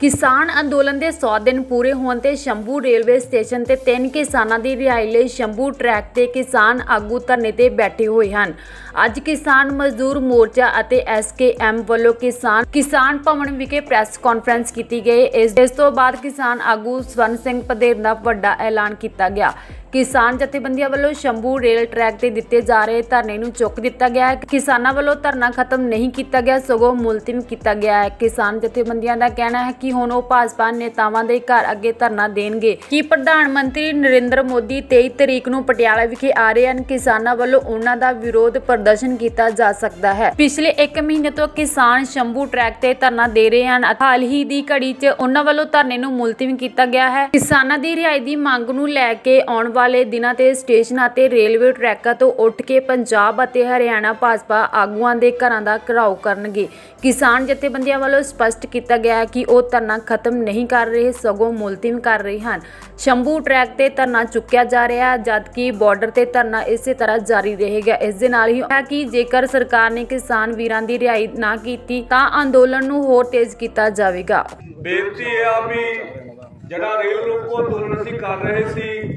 ਕਿਸਾਨ ਅੰਦੋਲਨ ਦੇ 100 ਦਿਨ ਪੂਰੇ ਹੋਣ ਤੇ ਸ਼ੰਭੂ ਰੇਲਵੇ ਸਟੇਸ਼ਨ ਤੇ ਤਿੰਨ ਕਿਸਾਨਾਂ ਦੀ ਰਿਹਾਈ ਲਈ ਸ਼ੰਭੂ ਟਰੈਕ ਤੇ ਕਿਸਾਨ ਆਗੂ ਧਰਨੇ ਤੇ ਬੈਠੇ ਹੋਏ ਹਨ। ਅੱਜ ਕਿਸਾਨ ਮਜ਼ਦੂਰ ਮੋਰਚਾ ਅਤੇ ਐਸਕੇਐਮ ਵੱਲੋਂ ਕਿਸਾਨ ਕਿਸਾਨ ਭਵਨ ਵਿਖੇ ਪ੍ਰੈਸ ਕਾਨਫਰੰਸ ਕੀਤੀ ਗਈ। ਇਸ ਤੋਂ ਬਾਅਦ ਕਿਸਾਨ ਆਗੂ ਸਵਰਨ ਸਿੰਘ ਪਧੇਰ ਦਾ ਵੱਡਾ ਐਲਾਨ ਕੀਤਾ ਗਿਆ। ਕਿਸਾਨ ਜਥੇਬੰਦੀਆਂ ਵੱਲੋਂ ਸ਼ੰਭੂ ਰੇਲ ਟਰੈਕ ਤੇ ਦਿੱਤੇ ਜਾ ਰਹੇ ਧਰਨੇ ਨੂੰ ਚੁੱਕ ਦਿੱਤਾ ਗਿਆ ਹੈ। ਕਿਸਾਨਾਂ ਵੱਲੋਂ ਧਰਨਾ ਖਤਮ ਨਹੀਂ ਕੀਤਾ ਗਿਆ, ਸਗੋਂ ਮੁਲਤਵੀ ਕੀਤਾ ਗਿਆ ਹੈ। ਕਿਸਾਨ ਜਥੇਬੰਦੀਆਂ ਦਾ ਕਹਿਣਾ ਹੈ ਕਿ ਹੁਣ ਉਹ ਭਾਜਪਾ ਨੇਤਾਵਾਂ ਦੇ ਘਰ ਅੱਗੇ ਧਰਨਾ ਦੇਣਗੇ। ਕਿ ਪ੍ਰਧਾਨ ਮੰਤਰੀ ਨਰਿੰਦਰ ਮੋਦੀ 23 ਤਰੀਕ ਨੂੰ ਪਟਿਆਲਾ ਵਿਖੇ ਆ ਰਹੇ ਹਨ? ਕਿਸਾਨਾਂ ਵੱਲੋਂ ਉਹਨਾਂ ਦਾ ਵਿਰੋਧ ਪ੍ਰਦਰਸ਼ਨ ਕੀਤਾ ਜਾ ਸਕਦਾ ਹੈ। ਪਿਛਲੇ 1 ਮਹੀਨੇ ਤੋਂ ਕਿਸਾਨ ਸ਼ੰਭੂ ਟਰੈਕ ਤੇ ਧਰਨਾ ਦੇ ਰਹੇ ਹਨ। ਹਾਲ ਹੀ ਦੀ ਘੜੀ 'ਚ ਉਹਨਾਂ ਵੱਲੋਂ ਧਰਨੇ ਨੂੰ ਮੁਲਤਵੀ ਕੀਤਾ ਗਿਆ ਹੈ। ਕਿਸਾਨਾਂ ਦੀ ਰਿਹਾਈ ਦੀ ਮੰਗ ਨੂੰ ਲੈ ਕੇ ਆਉਣ ਵਾਲੇ ਦਿਨਾਂ ਤੇ ਸਟੇਸ਼ਨ ਅਤੇ ਰੇਲਵੇ ਟਰੈਕਾਂ ਤੋਂ ਉੱਠ ਕੇ ਪੰਜਾਬ ਅਤੇ ਹਰਿਆਣਾ ਭਾਜਪਾ ਆਗੂਆਂ ਦੇ ਘਰਾਂ ਦਾ ਘਰਾਓ ਕਰਨਗੇ। ਕਿਸਾਨ ਜਥੇਬੰਦੀਆਂ ਵੱਲੋਂ ਸਪਸ਼ਟ ਕੀਤਾ ਗਿਆ ਹੈ ਕਿ ਉਹ ਧਰਨਾ ਖਤਮ ਨਹੀਂ ਕਰ ਰਹੇ, ਸਗੋਂ ਮੁਲਤਵੀ ਕਰ ਰਹੇ ਹਨ। ਸ਼ੰਭੂ ਟਰੈਕ ਤੇ ਧਰਨਾ ਚੁੱਕਿਆ ਜਾ ਰਿਹਾ, ਜਦਕਿ ਬਾਰਡਰ ਤੇ ਧਰਨਾ ਇਸੇ ਤਰ੍ਹਾਂ ਜਾਰੀ ਰਹੇਗਾ। ਇਸ ਦੇ ਨਾਲ ਹੀ ਹੈ ਕਿ ਜੇਕਰ ਸਰਕਾਰ ਨੇ ਕਿਸਾਨ ਵੀਰਾਂ ਦੀ ਰਿਹਾਈ ਨਾ ਕੀਤੀ, ਤਾਂ ਅੰਦੋਲਨ ਨੂੰ ਹੋਰ ਤੇਜ਼ ਕੀਤਾ ਜਾਵੇਗਾ। ਬੇਨਤੀ ਇਹ ਆ ਵੀ ਜਿਹੜਾ ਰੇਲ ਰੋਕੋ, ਅੰਦੋਲਨ ਅਸੀਂ ਕਰ ਰਹੇ ਸੀ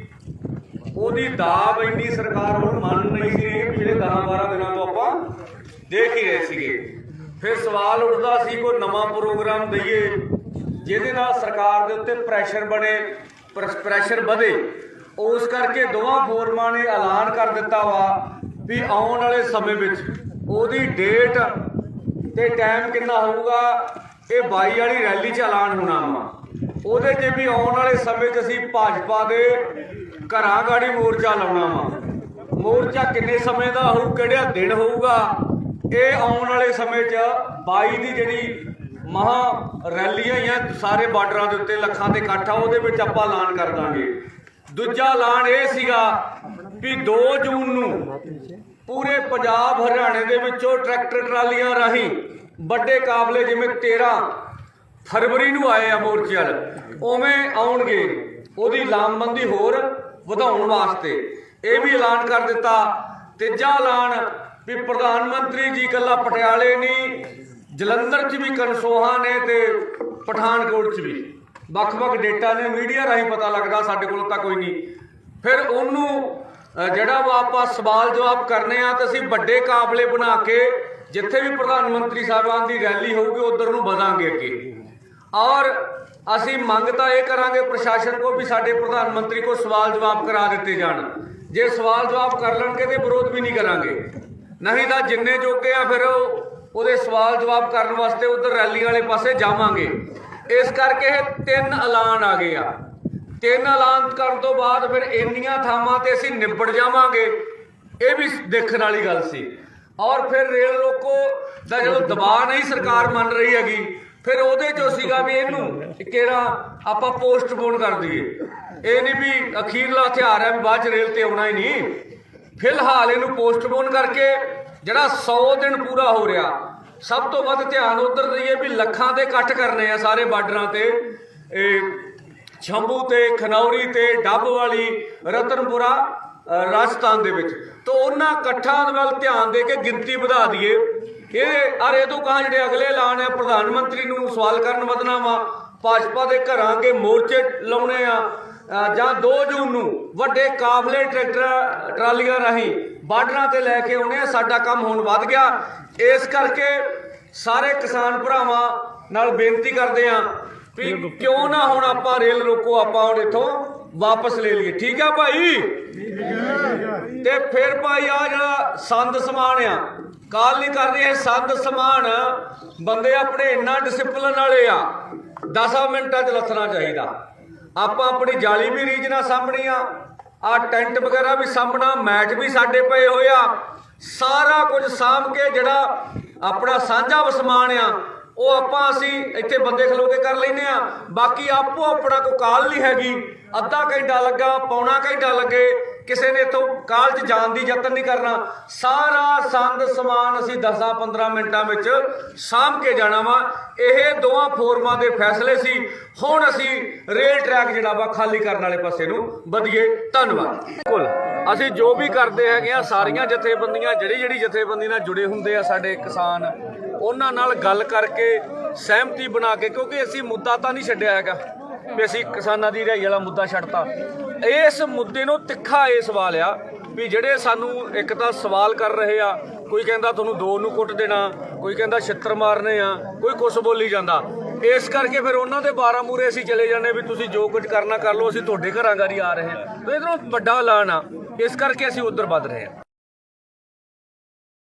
ਉਹਦੀ ਦਾਬ ਇੰਨੀ ਸਰਕਾਰ ਹੁਣ ਮੰਨ ਨਹੀਂ ਸੀ ਰਹੀ ਪਿਛਲੇ 10-12 ਦਿਨਾਂ ਤੋਂ ਆਪਾਂ ਦੇਖ ਹੀ ਰਹੇ ਸੀਗੇ। ਫਿਰ ਸਵਾਲ ਉੱਠਦਾ ਸੀ, ਕੋਈ ਨਵਾਂ ਪ੍ਰੋਗਰਾਮ ਦਈਏ, ਜਿਹਦੇ ਨਾਲ ਸਰਕਾਰ ਦੇ ਉੱਤੇ ਪ੍ਰੈਸ਼ਰ ਬਣੇ ਪ੍ਰੈਸ਼ਰ ਵਧੇ। ਉਸ ਕਰਕੇ ਦੋਵਾਂ ਫੋਰਮਾਂ ਨੇ ਐਲਾਨ ਕਰ ਦਿੱਤਾ ਵਾ ਵੀ ਆਉਣ ਵਾਲੇ ਸਮੇਂ ਵਿੱਚ ਉਹਦੀ ਡੇਟ ਤੇ ਟਾਈਮ ਕਿੰਨਾ ਹੋਊਗਾ, ਇਹ 22 ਵਾਲੀ ਰੈਲੀ 'ਚ ਐਲਾਨ ਹੋਣਾ ਵਾ। ਉਹਦੇ 'ਚ ਵੀ ਆਉਣ ਵਾਲੇ ਸਮੇਂ 'ਚ ਅਸੀਂ ਭਾਜਪਾ ਦੇ ਘਰਾਂ ਗਾੜੀ ਮੋਰਚਾ ਲਾਉਣਾ ਵਾ। ਮੋਰਚਾ ਕਿੰਨੇ ਸਮੇਂ ਦਾ ਹੋਊ ਕਿਹੜਾ ਦਿਨ ਹੋਊਗਾ? ਇਹ ਆਉਣ ਵਾਲੇ ਸਮੇਂ 'ਚ 22 ਦੀ ਜਿਹੜੀ ਮਹਾ ਰੈਲੀਆਂ ਹੀ ਸਾਰੇ ਬਾਰਡਰਾਂ ਦੇ ਉੱਤੇ ਲੱਖਾਂ ਦੇ ਇਕੱਠ ਆ, ਉਹਦੇ ਵਿੱਚ ਆਪਾਂ ਐਲਾਨ ਕਰ ਦਾਂਗੇ। ਦੂਜਾ ਐਲਾਨ ਇਹ ਸੀਗਾ ਵੀ 2 ਜੂਨ ਨੂੰ ਪੂਰੇ ਪੰਜਾਬ ਹਰਿਆਣੇ ਦੇ ਵਿੱਚੋਂ ਟਰੈਕਟਰ ਟਰਾਲੀਆਂ ਰਾਹੀਂ ਵੱਡੇ ਕਾਬਲੇ ਜਿਵੇਂ 13 ਫਰਵਰੀ ਨੂੰ ਆਏ ਆ ਮੋਰਚੇ ਵਾਲ, ਉਵੇਂ ਆਉਣਗੇ। ਉਹਦੀ ਲਾਮਬੰਦੀ ਹੋਰ ਵਧਾਉਣ ਵਾਸਤੇ। ਇਹ ਵੀ ਐਲਾਨ ਕਰ ਦਿੱਤਾ। ਤੀਜਾ ਐਲਾਨ ਵੀ ਪ੍ਰਧਾਨ ਮੰਤਰੀ ਜੀ ਕੱਲਾ ਪਟਿਆਲੇ ਨਹੀਂ ਜਲੰਧਰ 'ਚ ਵੀ ਕਨਸੋਹਾ ਨੇ ਤੇ ਪਠਾਨਕੋਟ 'ਚ ਵੀ। ਵੱਖ-ਵੱਖ ਡੇਟਾ ਨੇ ਮੀਡੀਆ ਰਾਹੀਂ ਪਤਾ ਲੱਗਦਾ ਸਾਡੇ ਕੋਲ ਤਾਂ ਕੋਈ ਨਹੀਂ। ਫਿਰ ਉਹਨੂੰ ਜਿਹੜਾ ਵਾ ਆਪਾਂ ਸਵਾਲ ਜਵਾਬ ਕਰਨੇ ਆ ਤਾਂ ਅਸੀਂ ਵੱਡੇ ਕਾਬਲੇ ਬਣਾ ਕੇ ਜਿੱਥੇ ਵੀ ਪ੍ਰਧਾਨ ਮੰਤਰੀ ਸਾਹਿਬਾਨ ਦੀ ਰੈਲੀ ਹੋਊਗੀ ਉਧਰ ਨੂੰ ਵਧਾਂਗੇ ਅੱਗੇ। ਔਰ ਅਸੀਂ ਮੰਗ ਤਾਂ ਇਹ ਕਰਾਂਗੇ ਪ੍ਰਸ਼ਾਸਨ ਕੋ ਵੀ ਸਾਡੇ ਪ੍ਰਧਾਨ ਮੰਤਰੀ ਕੋ ਸਵਾਲ ਜਵਾਬ ਕਰਾ ਦਿੱਤੇ ਜਾਣ। ਜੇ ਸਵਾਲ ਜਵਾਬ ਕਰ ਲੈਣਗੇ ਤੇ ਵਿਰੋਧ ਵੀ ਨਹੀਂ ਕਰਾਂਗੇ। ਨਹੀਂ ਤਾਂ ਜਿੰਨੇ ਜੋਗੇ ਆ ਫਿਰ ਉਹਦੇ ਸਵਾਲ ਜਵਾਬ ਕਰਨ ਵਾਸਤੇ ਉਧਰ ਰੈਲੀ ਵਾਲੇ ਪਾਸੇ ਜਾਵਾਂਗੇ। ਇਸ ਕਰਕੇ ਇਹ ਤਿੰਨ ਐਲਾਨ ਆ ਗਏ ਆ। ਤਿੰਨ ਐਲਾਨ ਕਰਨ ਤੋਂ ਬਾਅਦ ਫਿਰ ਇੰਨੀਆਂ ਥਾਵਾਂ ਤੇ ਅਸੀਂ ਨਿਬੜ ਜਾਵਾਂਗੇ। ਇਹ ਵੀ ਦੇਖਣ ਵਾਲੀ ਗੱਲ ਸੀ। ਔਰ ਫਿਰ ਰੇਲ ਰੋਕੋ ਦਾ ਜਦੋਂ ਦਬਾਅ ਨਹੀਂ ਸਰਕਾਰ ਮੰਨ ਰਹੀ ਹੈਗੀ ਫਿਰ ਉਹਦੇ ਚੋਂ ਸੀਗਾ ਵੀ ਇਹਨੂੰ ਕਿਹੜਾ ਆਪਾਂ ਪੋਸਟਪੋਨ ਕਰ ਦਈਏ। ਇਹ ਨਹੀਂ ਵੀ ਅਖੀਰਲਾ ਹਥਿਆਰ ਹੈ ਵੀ ਬਾਅਦ ਚ ਰੇਲ ਤੇ ਆਉਣਾ ਹੀ ਨਹੀਂ। ਫਿਲਹਾਲ ਇਹਨੂੰ ਪੋਸਟਪੋਨ ਕਰਕੇ ਜਿਹੜਾ 100 ਦਿਨ ਪੂਰਾ ਹੋ ਰਿਹਾ, ਸਭ ਤੋਂ ਵੱਧ ਧਿਆਨ ਉਧਰ ਦਈਏ ਵੀ ਲੱਖਾਂ ਦੇ ਇਕੱਠ ਕਰਨੇ ਆ ਸਾਰੇ ਬਾਰਡਰਾਂ ਤੇ। ਇਹ ਸ਼ੰਭੂ ਤੇ, ਖਨੌਰੀ ਤੇ, ਡੱਬ ਵਾਲੀ, ਰਤਨਪੁਰਾ ਰਾਜਸਥਾਨ ਦੇ ਵਿੱਚ। ਤੋਂ ਉਹਨਾਂ ਇਕੱਠਾਂ ਵੱਲ ਧਿਆਨ ਦੇ ਕੇ ਗਿਣਤੀ ਵਧਾ ਦਈਏ। ਇਹ ਅਰ ਇਹ ਤੋਂ ਕਹਾਂ ਜਿਹੜੇ ਅਗਲੇ ਐਲਾਨ ਆ ਪ੍ਰਧਾਨ ਮੰਤਰੀ ਨੂੰ ਸਵਾਲ ਕਰਨ ਵਧਣਾ ਵਾ ਭਾਜਪਾ ਦੇ ਘਰਾਂ ਅੱਗੇ ਮੋਰਚੇ ਲਾਉਣੇ ਆ ਜਾਂ 2 ਜੂਨ ਨੂੰ ਵੱਡੇ ਕਾਫਲੇ ਟਰੈਕਟਰ ਟਰਾਲੀਆਂ ਰਾਹੀਂ ਬਾਰਡਰਾਂ ਤੇ ਲੈ ਕੇ ਆਉਣੇ ਆ ਸਾਡਾ ਕੰਮ ਹੁਣ ਵੱਧ ਗਿਆ। ਇਸ ਕਰਕੇ ਸਾਰੇ ਕਿਸਾਨ ਭਰਾਵਾਂ ਨਾਲ ਬੇਨਤੀ ਕਰਦੇ ਆ ਵੀ ਕਿਉਂ ਨਾ ਹੁਣ ਆਪਾਂ ਰੇਲ ਰੋਕੋ ਆਪਾਂ ਹੁਣ ਇੱਥੋਂ ਵਾਪਸ ਲੈ ਲਈਏ। ਠੀਕ ਆ ਭਾਈ? ਤੇ ਫਿਰ ਭਾਈ ਆ ਜਿਹੜਾ ਸੰਦ ਸਮਾਨ ਆ, ਕਾਲ ਨਹੀਂ ਕਰਦੇ ਇਹ ਸੰਦ ਸਮਾਨ ਬੰਦੇ ਆਪਣੇ ਇੰਨਾ ਡਿਸਪਲਨ ਵਾਲੇ ਆ 10 ਮਿੰਟਾਂ 'ਚ ਲੱਥਣਾ ਚਾਹੀਦਾ। ਆਪਾਂ ਆਪਣੀ ਜਾਲੀ ਵੀ ਰੀਝ ਨਾਲ ਸਾਂਭਣੀ ਆ ਆ ਟੈਂਟ ਵਗੈਰਾ ਵੀ ਸਾਂਭਣਾ ਮੈਚ ਵੀ ਸਾਡੇ ਪਏ ਹੋਏ ਆ। ਸਾਰਾ ਕੁਝ ਸਾਂਭ ਕੇ ਜਿਹੜਾ ਆਪਣਾ ਸਾਂਝਾ ਸਮਾਨ ਆ ਉਹ ਆਪਾਂ ਅਸੀਂ ਇੱਥੇ ਬੰਦੇ ਖਲੋ ਕੇ ਕਰ ਲੈਨੇ ਆ ਬਾਕੀ ਆਪੋ ਆਪਣਾ ਕੋਈ ਕਾਲ ਨਹੀਂ ਹੈਗੀ। ਅੱਧਾ ਘੰਟਾ ਲੱਗਾ, ਪੌਣਾ ਘੰਟਾ ਲੱਗੇ। ਕਿਸੇ ਨੇ ਇਥੋਂ ਕਾਲਜ ਜਾਣ ਦੀ ਯਤਨ ਨਹੀਂ ਕਰਨਾ। ਸਾਰਾ ਸੰਦ ਸਮਾਨ ਅਸੀਂ 10-15 ਮਿੰਟਾਂ ਵਿੱਚ ਸਾਂਭ ਕੇ ਜਾਣਾ ਵਾ। ਇਹ ਦੋਵਾਂ ਫੋਰਮਾਂ ਦੇ ਫੈਸਲੇ ਸੀ। ਹੁਣ ਅਸੀਂ ਰੇਲ ਟਰੈਕ ਜਿਹੜਾ ਵਾ ਖਾਲੀ ਕਰਨ ਵਾਲੇ ਪਾਸੇ ਨੂੰ ਵਧੀਏ। ਧੰਨਵਾਦ। ਬਿਲਕੁਲ। ਅਸੀਂ ਜੋ ਵੀ ਕਰਦੇ ਹੈਗੇ ਆ, ਸਾਰੀਆਂ ਜਥੇਬੰਦੀਆਂ, ਜਿਹੜੀ ਜਿਹੜੀ ਜਥੇਬੰਦੀ ਨਾਲ ਜੁੜੇ ਹੁੰਦੇ ਆ ਸਾਡੇ ਕਿਸਾਨ, ਉਹਨਾਂ ਨਾਲ ਗੱਲ ਕਰਕੇ ਸਹਿਮਤੀ ਬਣਾ ਕੇ, ਕਿਉਂਕਿ ਅਸੀਂ ਮੁੱਦਾ ਤਾਂ ਨਹੀਂ ਛੱਡਿਆ ਹੈਗਾ। ਵੀ ਅਸੀਂ ਕਿਸਾਨਾਂ ਦੀ ਰਿਹਾਈ ਵਾਲਾ ਮੁੱਦਾ ਛੱਡਤਾ। ਇਸ ਮੁੱਦੇ ਨੂੰ ਤਿੱਖਾ ਇਹ ਸਵਾਲ ਆ ਵੀ ਜਿਹੜੇ ਸਾਨੂੰ ਇੱਕ ਤਾਂ ਸਵਾਲ ਕਰ ਰਹੇ ਆ, ਕੋਈ ਕਹਿੰਦਾ ਤੁਹਾਨੂੰ ਦੋ ਨੂੰ ਕੁੱਟ ਦੇਣਾ, ਕੋਈ ਕਹਿੰਦਾ ਛਿੱਤਰ ਮਾਰਨੇ ਆ, ਕੋਈ ਕੁਛ ਬੋਲੀ ਜਾਂਦਾ। ਇਸ ਕਰਕੇ ਫਿਰ ਉਹਨਾਂ ਦੇ ਬਾਰਾਂ ਮੂਰੇ ਅਸੀਂ ਚਲੇ ਜਾਂਦੇ ਵੀ ਤੁਸੀਂ ਜੋ ਕੁਝ ਕਰਨਾ ਕਰ ਲਓ, ਅਸੀਂ ਤੁਹਾਡੇ ਘਰਾਂ ਗਾਰੀ ਆ ਰਹੇ ਹਾਂ ਤੇ ਇਧਰੋਂ ਵੱਡਾ ਐਲਾਨ ਆ। ਇਸ ਕਰਕੇ ਅਸੀਂ ਉਧਰ ਵੱਧ ਰਹੇ ਹਾਂ